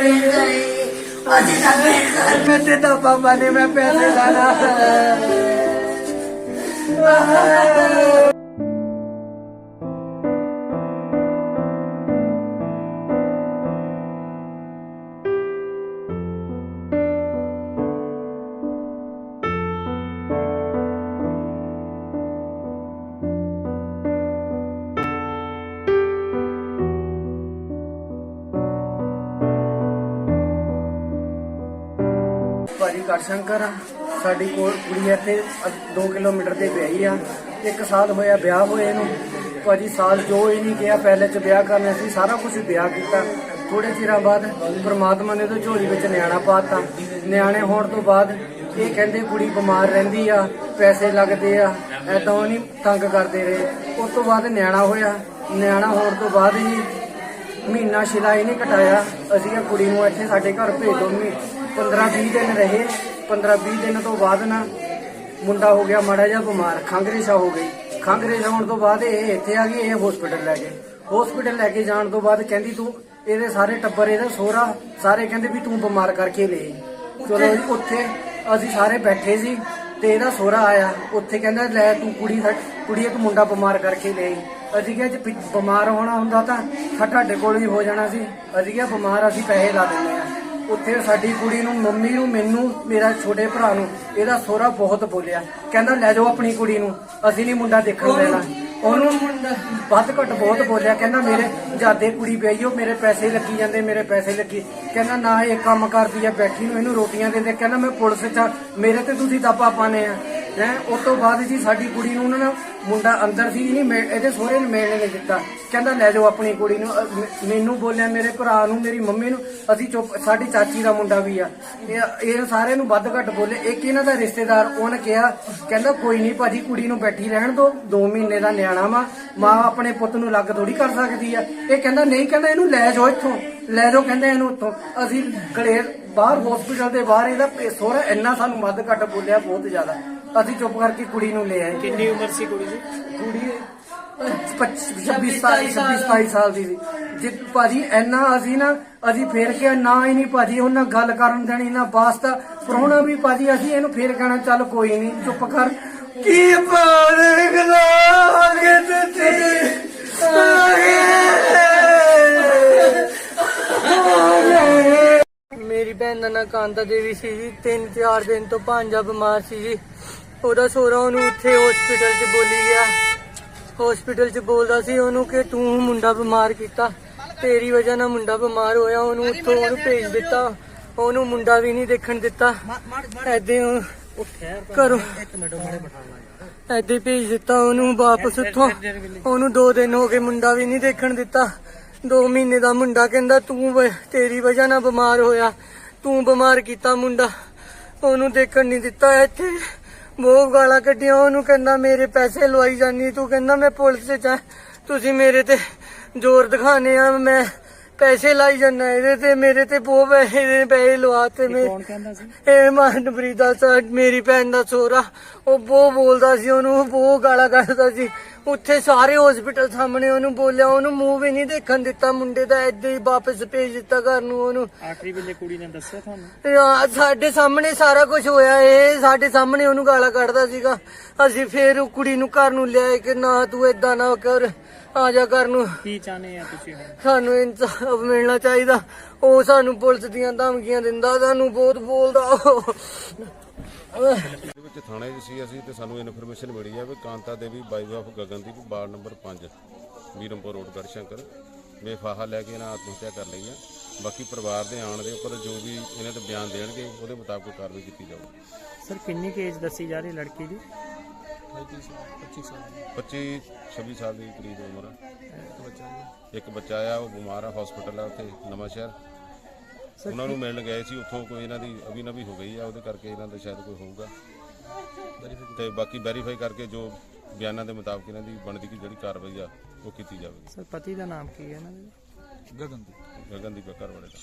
Please ਨਹੀਂ ਅਸੀਂ ਤਾਂ ਬੇਕਾਰ ਮੇਰੇ ਤਾਂ ਪਾਪਾ ਨੇ ਮੈਂ ਪੈਸੇ ਲਾਣਾ ਭਾਜੀ ਕਰਸ਼ੰਕਰ ਆ। ਸਾਡੀ ਕੋਲ ਕੁੜੀ ਇੱਥੇ 2 ਕਿਲੋਮੀਟਰ ਤੇ ਵਿਆਹੀ ਆ। ਇੱਕ ਸਾਲ ਹੋਇਆ ਵਿਆਹ ਹੋਏ ਇਹਨੂੰ ਭਾਜੀ ਸਾਲ ਜੋ ਇਹ ਨਹੀਂ ਕਿਹਾ, ਪਹਿਲੇ ਚ ਵਿਆਹ ਕਰਨਾ ਸੀ, ਸਾਰਾ ਕੁਝ ਵਿਆਹ ਕੀਤਾ। ਥੋੜੇ ਚਿਰਾਂ ਬਾਅਦ ਪ੍ਰਮਾਤਮਾ ਨੇ ਉਹਦੇ ਝੋਲੀ ਵਿੱਚ ਨਿਆਣਾ ਪਾਤਾ। ਨਿਆਣੇ ਹੋਣ ਤੋਂ ਬਾਅਦ ਇਹ ਕਹਿੰਦੇ ਕੁੜੀ ਬਿਮਾਰ ਰਹਿੰਦੀ ਆ, ਪੈਸੇ ਲੱਗਦੇ ਆ ਐਦਾਂ ਉਹ ਨਹੀਂ ਤੰਗ ਕਰਦੇ ਰਹੇ। ਉਸ ਤੋਂ ਬਾਅਦ ਨਿਆਣਾ ਹੋਇਆ। ਨਿਆਣਾ ਹੋਣ ਤੋਂ ਬਾਅਦ ਹੀ ਮਹੀਨਾ ਸ਼ਿਲਾਈ ਨਹੀਂ ਕਟਾਇਆ। ਅਸੀਂ ਇਹ ਕੁੜੀ ਨੂੰ ਇੱਥੇ ਸਾਡੇ ਘਰ ਭੇਜ ਦੋ ਮੀ 15 20 ਦਿਨ ਰਹੇ। 15 20 ਦਿਨ ਤੋਂ ਬਾਅਦ ਨਾ ਮੁੰਡਾ ਹੋ ਗਿਆ ਮਾੜਾ ਜਿਹਾ ਬਿਮਾਰ ਖੰਗਰੇਸ਼ਾ ਹੋ ਗਈ। ਖੰਗਰੇਸ਼ਾ ਹੋਣ ਤੋਂ ਬਾਅਦ ਇਹ ਇੱਥੇ ਆ ਗਈ, ਇਹ ਹਸਪੀਟਲ ਲੈ ਗਏ। ਹਸਪੀਟਲ ਲੈ ਕੇ ਜਾਣ ਤੋਂ ਬਾਅਦ ਕਹਿੰਦੀ ਤੂੰ ਇਹਦੇ ਸਾਰੇ ਟੱਬਰ, ਇਹਦਾ ਸੋਹਰਾ ਸਾਰੇ ਕਹਿੰਦੇ ਵੀ ਤੂੰ ਬਿਮਾਰ ਕਰਕੇ ਲੈ ਚਲੋ ਉੱਥੇ ਅਸੀਂ ਸਾਰੇ ਬੈਠੇ ਸੀ ਤੇ ਇਹਦਾ ਸੋਹਰਾ ਆਇਆ। ਉੱਥੇ ਕਹਿੰਦਾ, ਲੈ ਤੂੰ ਕੁੜੀ ਕੁੜੀ ਇੱਕ ਮੁੰਡਾ ਬਿਮਾਰ ਕਰਕੇ ਲੈ ਆਈ। ਅਸੀਂ ਕਿਹਾ, ਜੇ ਬਿਮਾਰ ਹੋਣਾ ਹੁੰਦਾ ਤਾਂ ਤੁਹਾਡੇ ਕੋਲ ਹੀ ਹੋ ਜਾਣਾ ਸੀ। ਅਸੀਂ ਕਿਹਾ, ਬਿਮਾਰ ਅਸੀਂ ਪੈਸੇ ਲਾ ਦਿੰਦੇ ਆ ਉੱਥੇ ਸਾਡੀ ਕੁੜੀ ਨੂੰ ਮੰਮੀ ਨੂੰ ਮੈਨੂੰ ਮੇਰਾ ਛੋਟੇ ਭਰਾ ਨੂੰ ਇਹਦਾ ਸੋਹਰਾ ਬਹੁਤ ਬੋਲਿਆ। ਕਹਿੰਦਾ ਲੈ ਜਾਓ ਆਪਣੀ ਕੁੜੀ ਨੂੰ ਅਸੀਂ ਨਹੀਂ ਮੁੰਡਾ ਦੇਖਣ ਦੇਣਾ। ਉਹਨੂੰ ਵੱਧ ਘੱਟ ਬਹੁਤ ਬੋਲਿਆ। ਕਹਿੰਦਾ ਮੇਰੇ ਜਾਦੇ ਕੁੜੀ ਵਿਆਹੀਓ ਮੇਰੇ ਪੈਸੇ ਲੱਗੀ ਜਾਂਦੇ ਮੇਰੇ ਪੈਸੇ ਲੱਗੀ। ਕਹਿੰਦਾ ਨਾ ਇਹ ਕੰਮ ਕਰਦੀ ਆ ਬੈਠੀ ਨੂੰ ਇਹਨੂੰ ਰੋਟੀਆਂ ਦਿੰਦੇ। ਕਹਿੰਦਾ ਮੈਂ ਪੁਲਿਸ ਚ ਮੇਰੇ ਤੇ ਤੁਸੀਂ ਦਾਪਾ ਪਾਣੇ ਆ। ਹੈ ਉਸ ਤੋਂ ਬਾਅਦ ਜੀ ਸਾਡੀ ਕੁੜੀ ਨੂੰ ਉਹਨਾਂ ਨੇ ਮੁੰਡਾ ਅੰਦਰ ਸੀ ਨਹੀਂ ਇਹਦੇ ਸਹੁਰੇ ਨੇ ਮਿਲਣ ਨਹੀਂ ਦਿੱਤਾ। ਕਹਿੰਦਾ ਲੈ ਜਾਓ ਆਪਣੀ ਕੁੜੀ ਨੂੰ ਅ, ਮੈਨੂੰ ਬੋਲਿਆ ਮੇਰੇ ਭਰਾ ਨੂੰ ਮੇਰੀ ਮੰਮੀ ਨੂੰ ਅਸੀਂ ਚੁੱਪ ਸਾਡੀ ਚਾਚੀ ਦਾ ਮੁੰਡਾ ਵੀ ਆ। ਇਹ ਇਹ ਸਾਰਿਆਂ ਨੂੰ ਵੱਧ ਘੱਟ ਬੋਲੇ। ਇੱਕ ਇਹਨਾਂ ਦਾ ਰਿਸ਼ਤੇਦਾਰ ਉਹਨੇ ਕਿਹਾ ਕਹਿੰਦਾ ਕੋਈ ਨਹੀਂ ਭਾਜੀ ਕੁੜੀ ਨੂੰ ਬੈਠੀ ਰਹਿਣ ਦੋ 2 ਮਹੀਨੇ ਦਾ ਨਿਆਣਾ ਵਾ ਮਾਂ ਆਪਣੇ ਪੁੱਤ ਨੂੰ ਲੱਗ ਥੋੜੀ ਕਰ ਸਕਦੀ ਆ। ਇਹ ਕਹਿੰਦਾ ਨਹੀਂ ਕਹਿੰਦਾ ਇਹਨੂੰ ਲੈ ਜਾਓ ਇੱਥੋਂ ਲੈ ਜਾਓ ਕਹਿੰਦੇ ਇਹਨੂੰ ਉੱਥੋਂ। ਅਸੀਂ ਗਲੇ ਬਾਹਰ ਹਸਪੀਟਲ ਦੇ ਬਾਹਰ ਇਹਦਾ ਸੋਹਰਾ ਇੰਨਾ ਸਾਨੂੰ ਵੱਧ ਘੱਟ ਬੋਲਿਆ ਬਹੁਤ ਜ਼ਿਆਦਾ। ਅਸੀਂ ਚੁੱਪ ਕਰਕੇ ਕੁੜੀ ਨੂੰ ਲੈ ਆਏ। ਕਿੰਨੀ ਉਮਰ ਸੀ ਕੁੜੀ ਦੀ? ਕੁੜੀ 26 27 ਸਾਲ ਦੀ ਸੀ। ਜੇ ਭਾਜੀ ਇੰਨਾ ਅਸੀਂ ਨਾ ਅਸੀਂ ਫੇਰ ਕੇ ਨਾ ਹੀ ਨਹੀਂ ਭਾਜੀ ਉਹਨਾਂ ਗੱਲ ਕਰਨ ਦੇਣੀ ਨਾ ਵਾਸਤਾ। ਪ੍ਰਾਹੁਣਾ ਵੀ ਭਾਜੀ ਅਸੀਂ ਇਹਨੂੰ ਫੇਰ ਕਹਿਣਾ ਚੱਲ ਕੋਈ ਨਹੀਂ ਚੁੱਪ ਕਰ। ਕੀ ਪਾਣ ਗਲਾਗੇ ਤੇ ਤੇਰੇ ਮੇਰੀ ਭੈਣ ਦਾ ਨਾਂ ਕਾਂਤਾ ਦੇਵੀ ਸੀ ਜੀ, ਤਿੰਨ ਚਾਰ ਦਿਨ ਤੋਂ ਭਾਂਜਾ ਬਿਮਾਰ ਸੀ ਜੀ। ਉਹਦਾ ਸੋਹਰਾ ਉਹਨੂੰ ਉੱਥੇ ਹਸਪੀਟਲ 'ਚ ਬੋਲੀ ਗਿਆ। ਹਸਪੀਟਲ 'ਚ ਬੋਲਦਾ ਸੀ ਉਹਨੂੰ ਕਿ ਤੂੰ ਮੁੰਡਾ ਬਿਮਾਰ ਕੀਤਾ। ਤੇਰੀ ਵਜ੍ਹਾ ਨਾਲ ਮੁੰਡਾ ਬਿਮਾਰ ਹੋਇਆ, ਉਹਨੂੰ ਉੱਥੋਂ ਉਹਨੂੰ ਭੇਜ ਦਿੱਤਾ। ਉਹਨੂੰ ਮੁੰਡਾ ਵੀ ਨਹੀਂ ਦੇਖਣ ਦਿੱਤਾ। ਐਦਾਂ ਕਰੋ ਐਦਾਂ ਭੇਜ ਦਿੱਤਾ ਉਹਨੂੰ ਵਾਪਸ ਉੱਥੋਂ। ਉਹਨੂੰ 2 ਦਿਨ ਹੋ ਗਏ ਮੁੰਡਾ ਵੀ ਨਹੀਂ ਦੇਖਣ ਦਿੱਤਾ। 2 ਮਹੀਨੇ ਦਾ ਮੁੰਡਾ ਕਹਿੰਦਾ, ਤੂੰ ਤੇਰੀ ਵਜ੍ਹਾ ਨਾਲ ਬਿਮਾਰ ਹੋਇਆ। ਤੂੰ ਬਿਮਾਰ ਕੀਤਾ ਮੁੰਡਾ। ਉਹਨੂੰ ਦੇਖਣ ਨਹੀਂ ਦਿੱਤਾ ਇੱਥੇ। ਬਹੁਤ ਗਾਲਾਂ ਕੱਢੀਆਂ, ਉਹਨੂੰ ਕਹਿੰਦਾ, ਮੇਰੇ ਪੈਸੇ ਲਵਾਈ ਜਾਨੀ ਤੂੰ ਕਹਿੰਦਾ, ਮੈਂ ਪੁਲਿਸ ਚ ਆ। ਤੁਸੀਂ ਮੇਰੇ ਤੇ ਜ਼ੋਰ ਦਿਖਾਣੇ ਆ। ਮੈਂ ਪੈਸੇ ਲਾਈ ਜਾਂਦਾ ਇਹਦੇ ਤੇ ਮੇਰੇ ਤੇ ਬਹੁਤ ਪੈਸੇ ਦੇ ਪੈਸੇ ਲਵਾਤੇ ਮੈਂ ਕੌਣ ਕਹਿੰਦਾ ਸੀ? ਇਹ ਮਨਪ੍ਰੀਤ ਮੇਰੀ ਭੈਣ ਦਾ ਸੋਹਰਾ ਉਹ ਬਹੁਤ ਬੋਲਦਾ ਸੀ ਉਹਨੂੰ ਬਹੁਤ ਗਾਲਾਂ ਕੱਢਦਾ ਸੀ। ਉੱਥੇ ਸਾਰੇ ਹਸਪੀਟਲ ਸਾਹਮਣੇ ਉਹਨੂੰ ਬੋਲਿਆ ਉਹਨੂੰ ਮੂੰਹ ਵੀ ਨਹੀਂ ਦੇਖਣ ਦਿੱਤਾ ਮੁੰਡੇ ਦਾ ਏਦਾਂ ਹੀ ਵਾਪਸ ਭੇਜ ਦਿੱਤਾ ਘਰ ਨੂੰ ਉਹਨੂੰ। ਆਖਰੀ ਵੇਲੇ ਕੁੜੀ ਨੇ ਦੱਸਿਆ ਤੁਹਾਨੂੰ? ਯਾਰ ਸਾਡੇ ਸਾਹਮਣੇ ਸਾਰਾ ਕੁਝ ਹੋਇਆ ਇਹ ਸਾਡੇ ਸਾਹਮਣੇ ਉਹਨੂੰ ਗਾਲਾਂ ਕੱਢਦਾ ਸੀਗਾ। ਅਸੀਂ ਫੇਰ ਉਹ ਕੁੜੀ ਨੂੰ ਘਰ ਨੂੰ ਲਿਆਏ ਕਿ ਨਾ ਤੂੰ ਏਦਾਂ ਨਾ ਕਰ। ਆ ਜਾ ਘਰ ਨੂੰ। ਕੀ ਚਾਹਨੇ ਆ ਤੁਸੀਂ ਹੁਣ? ਸਾਨੂੰ ਇਨਸਾਫ ਮਿਲਣਾ ਚਾਹੀਦਾ। ਉਹ ਸਾਨੂੰ ਪੁਲਿਸ ਦੀਆਂ ਧਮਕੀਆਂ ਦਿੰਦਾ ਸਾਨੂੰ ਬਹੁਤ ਬੋਲਦਾ। ਉਹ ਇਹਦੇ ਵਿੱਚ ਥਾਣੇ 'ਚ ਸੀ ਅਸੀਂ ਤੇ ਸਾਨੂੰ ਇਨਫੋਰਮੇਸ਼ਨ ਮਿਲੀ ਹੈ ਵੀ ਕਾਂਤਾ ਦੇਵੀ ਬਾਈ of Gagandeep ward number 5 Mirampur road Garhshankar. ਬੇਫਾਹਾ ਲੈ ਕੇ ਇਹਨਾਂ ਆਤਮ ਹੱਤਿਆ ਕਰ ਲਈ ਹੈ ਬਾਕੀ ਪਰਿਵਾਰ ਦੇ ਆਣ ਦੇ ਉੱਪਰ ਜੋ ਵੀ ਇਹਨਾਂ ਤੇ ਬਿਆਨ ਦੇਣਗੇ ਉਹਦੇ ਮੁਤਾਬਕ ਕਾਰਵਾਈ ਕੀਤੀ ਜਾਊਗੀ। ਸਰ ਕਿੰਨੀ ਕੇਜ ਦੱਸੀ ਜਾ ਰਹੀ ਲੜਕੀ ਦੀ? 25 26 ਸਾਲ ਦੀ। ਕਰੀਬ ਉਮਰ ਹੈ। ਇੱਕ ਬੱਚਾ ਆ ਉਹ ਬਿਮਾਰ ਆ ਹਸਪੀਟਲ ਆ ਉੱਥੇ ਨਵਾਂ ਸ਼ਹਿਰ। ਉਹਨਾਂ ਨੂੰ ਮਿਲਣ ਗਏ ਸੀ ਉੱਥੋਂ ਕੋਈ ਇਹਨਾਂ ਦੀ ਅਭੀ ਨਵੀ ਹੋ ਗਈ ਆ ਉਹਦੇ ਕਰਕੇ ਇਹਨਾਂ ਦਾ ਸ਼ਾਇਦ ਕੋਈ ਹੋਊਗਾ। ਤੇ ਬਾਕੀ ਵੈਰੀਫਾਈ ਕਰਕੇ ਜੋ ਬਿਆਨਾਂ ਦੇ ਮੁਤਾਬਕ ਇਹਨਾਂ ਦੀ ਬਣਦੀ ਕੀ ਜਿਹੜੀ ਕਾਰਵਾਈ ਆ ਉਹ ਕੀਤੀ ਜਾਵੇਗੀ। ਸਰ ਪਤੀ ਦਾ ਨਾਮ ਕੀ ਹੈ ਇਹਨਾਂ ਦਾ ਗਗਨਦੀਪ। ਘਰ ਵਾਲੇ ਦਾ।